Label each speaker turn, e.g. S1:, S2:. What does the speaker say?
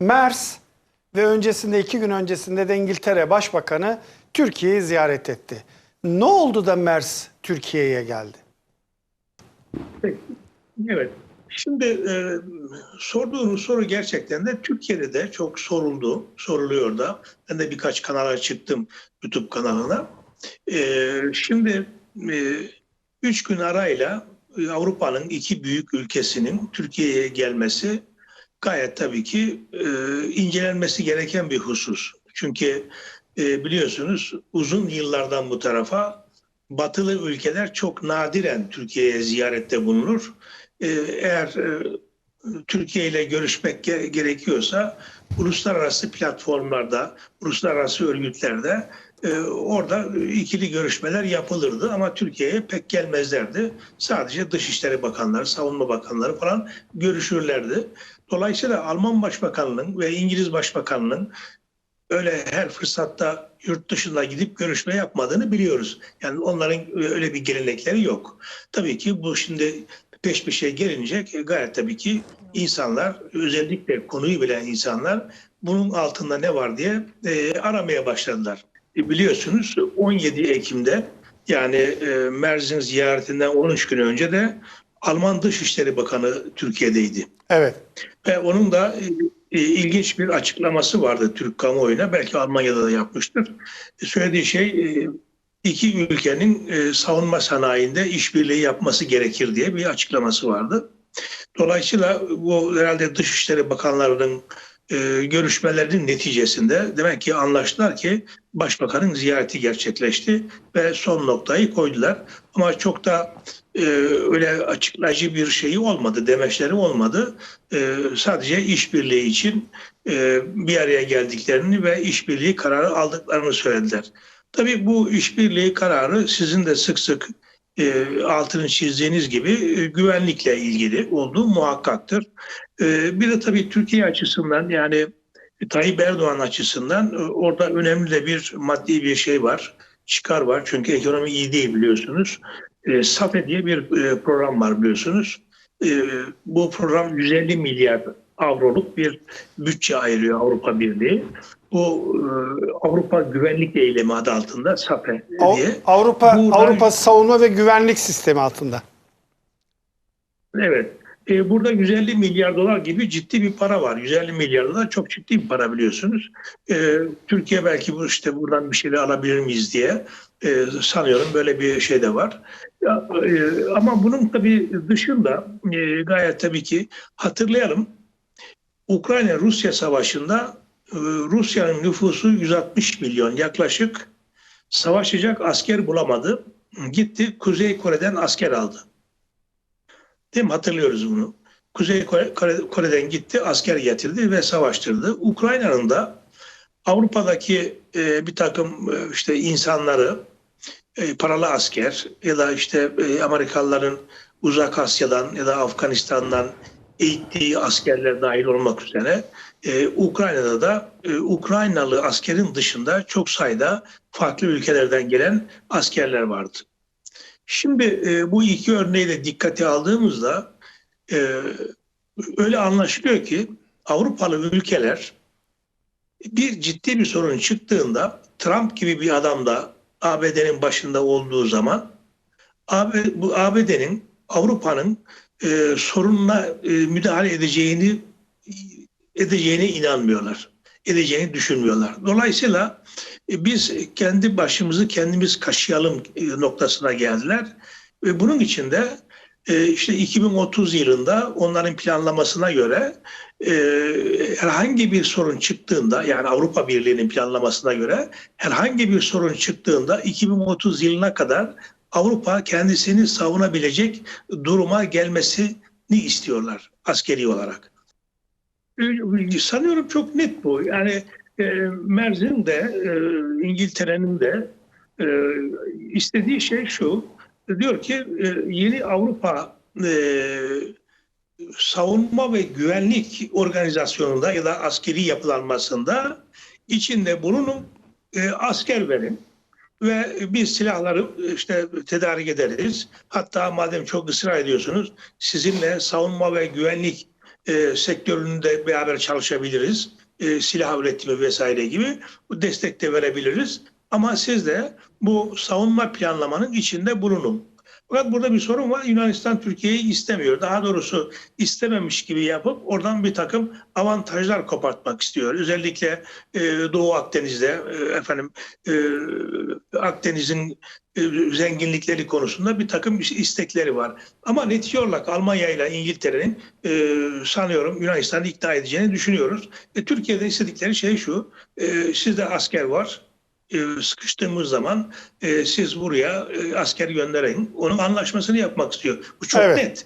S1: Mers ve öncesinde iki gün öncesinde de İngiltere Başbakanı Türkiye'yi ziyaret etti. Ne oldu da Mers Türkiye'ye geldi?
S2: Evet. Şimdi e, sorduğunuz soru gerçekten de Türkiye'de de çok soruldu, soruluyor da. Ben de birkaç kanala çıktım YouTube kanalına. E, şimdi e, üç gün arayla Avrupa'nın iki büyük ülkesinin Türkiye'ye gelmesi gayet tabii ki e, incelenmesi gereken bir husus. Çünkü e, biliyorsunuz uzun yıllardan bu tarafa batılı ülkeler çok nadiren Türkiye'ye ziyarette bulunur. Ee, eğer e, Türkiye ile görüşmek ge- gerekiyorsa uluslararası platformlarda, uluslararası örgütlerde e, orada ikili görüşmeler yapılırdı ama Türkiye'ye pek gelmezlerdi. Sadece Dışişleri Bakanları, Savunma Bakanları falan görüşürlerdi. Dolayısıyla Alman Başbakanlığı'nın ve İngiliz Başbakanlığı'nın öyle her fırsatta yurt dışına gidip görüşme yapmadığını biliyoruz. Yani onların öyle bir gelenekleri yok. Tabii ki bu şimdi peş şey gelince gayet tabii ki insanlar özellikle konuyu bilen insanlar bunun altında ne var diye e, aramaya başladılar. E, biliyorsunuz 17 Ekim'de yani e, Merz'in ziyaretinden 13 gün önce de Alman Dışişleri Bakanı Türkiye'deydi.
S1: Evet.
S2: Ve onun da e, e, ilginç bir açıklaması vardı Türk kamuoyuna. Belki Almanya'da da yapmıştır. E, söylediği şey e, iki ülkenin e, savunma sanayinde işbirliği yapması gerekir diye bir açıklaması vardı. Dolayısıyla bu herhalde Dışişleri Bakanlarının e, görüşmelerinin neticesinde demek ki anlaştılar ki Başbakanın ziyareti gerçekleşti ve son noktayı koydular. Ama çok da e, öyle açıklayıcı bir şeyi olmadı, demeçleri olmadı. E, sadece işbirliği için e, bir araya geldiklerini ve işbirliği kararı aldıklarını söylediler. Tabii bu işbirliği kararı sizin de sık sık e, altını çizdiğiniz gibi e, güvenlikle ilgili olduğu muhakkaktır. E, bir de tabii Türkiye açısından yani Tayyip Erdoğan açısından e, orada önemli de bir maddi bir şey var, çıkar var. Çünkü ekonomi iyi değil biliyorsunuz. E, SAFE diye bir e, program var biliyorsunuz. E, bu program 150 milyar avroluk bir bütçe ayırıyor Avrupa Birliği. Bu e, Avrupa Güvenlik Eylemi adı altında SAFE
S1: Av-
S2: diye.
S1: Avrupa
S2: Buradan-
S1: Avrupa Savunma ve Güvenlik Sistemi altında.
S2: Evet. E, burada 150 milyar dolar gibi ciddi bir para var. 150 milyar dolar çok ciddi bir para biliyorsunuz. E, Türkiye belki bu işte buradan bir şeyler alabilir miyiz diye e, sanıyorum böyle bir şey de var. Ya, e, ama bunun tabii dışında e, gayet tabii ki hatırlayalım. Ukrayna-Rusya savaşında e, Rusya'nın nüfusu 160 milyon yaklaşık savaşacak asker bulamadı. Gitti Kuzey Kore'den asker aldı. Değil mi? Hatırlıyoruz bunu. Kuzey Kore, Kore- Kore'den gitti, asker getirdi ve savaştırdı. Ukrayna'nın da Avrupa'daki e, bir takım e, işte insanları, e, paralı asker ya da işte e, Amerikalıların Uzak Asya'dan ya da Afganistan'dan eğittiği askerler dahil olmak üzere e, Ukrayna'da da e, Ukraynalı askerin dışında çok sayıda farklı ülkelerden gelen askerler vardı. Şimdi e, bu iki örneği de dikkate aldığımızda e, öyle anlaşılıyor ki Avrupalı ülkeler bir ciddi bir sorun çıktığında Trump gibi bir adam da ABD'nin başında olduğu zaman bu ABD'nin Avrupa'nın e, sorununa e, müdahale edeceğini edeceğine inanmıyorlar. Edeceğini düşünmüyorlar. Dolayısıyla e, biz kendi başımızı kendimiz kaşıyalım e, noktasına geldiler. Ve bunun için de e, işte 2030 yılında onların planlamasına göre herhangi bir sorun çıktığında yani Avrupa Birliği'nin planlamasına göre herhangi bir sorun çıktığında 2030 yılına kadar Avrupa kendisini savunabilecek duruma gelmesini istiyorlar askeri olarak. Sanıyorum çok net bu. Yani e, Merz'in de e, İngiltere'nin de e, istediği şey şu. Diyor ki e, yeni Avrupa e, savunma ve güvenlik organizasyonunda ya da askeri yapılanmasında içinde bulunun e, asker verin ve biz silahları işte tedarik ederiz. Hatta madem çok ısrar ediyorsunuz sizinle savunma ve güvenlik e, sektöründe beraber çalışabiliriz. E, silah üretimi vesaire gibi destek de verebiliriz. Ama siz de bu savunma planlamanın içinde bulunun. Fakat burada bir sorun var. Yunanistan Türkiye'yi istemiyor. Daha doğrusu istememiş gibi yapıp oradan bir takım avantajlar kopartmak istiyor. Özellikle e, Doğu Akdeniz'de e, efendim e, Akdeniz'in e, zenginlikleri konusunda bir takım istekleri var. Ama netice olarak Almanya ile İngiltere'nin e, sanıyorum Yunanistan'ı ikna edeceğini düşünüyoruz. E, Türkiye'de istedikleri şey şu, e, sizde asker var, e, sıkıştığımız zaman e, siz buraya e, asker gönderin. Onun anlaşmasını yapmak istiyor. Bu çok
S1: Evet.
S2: net.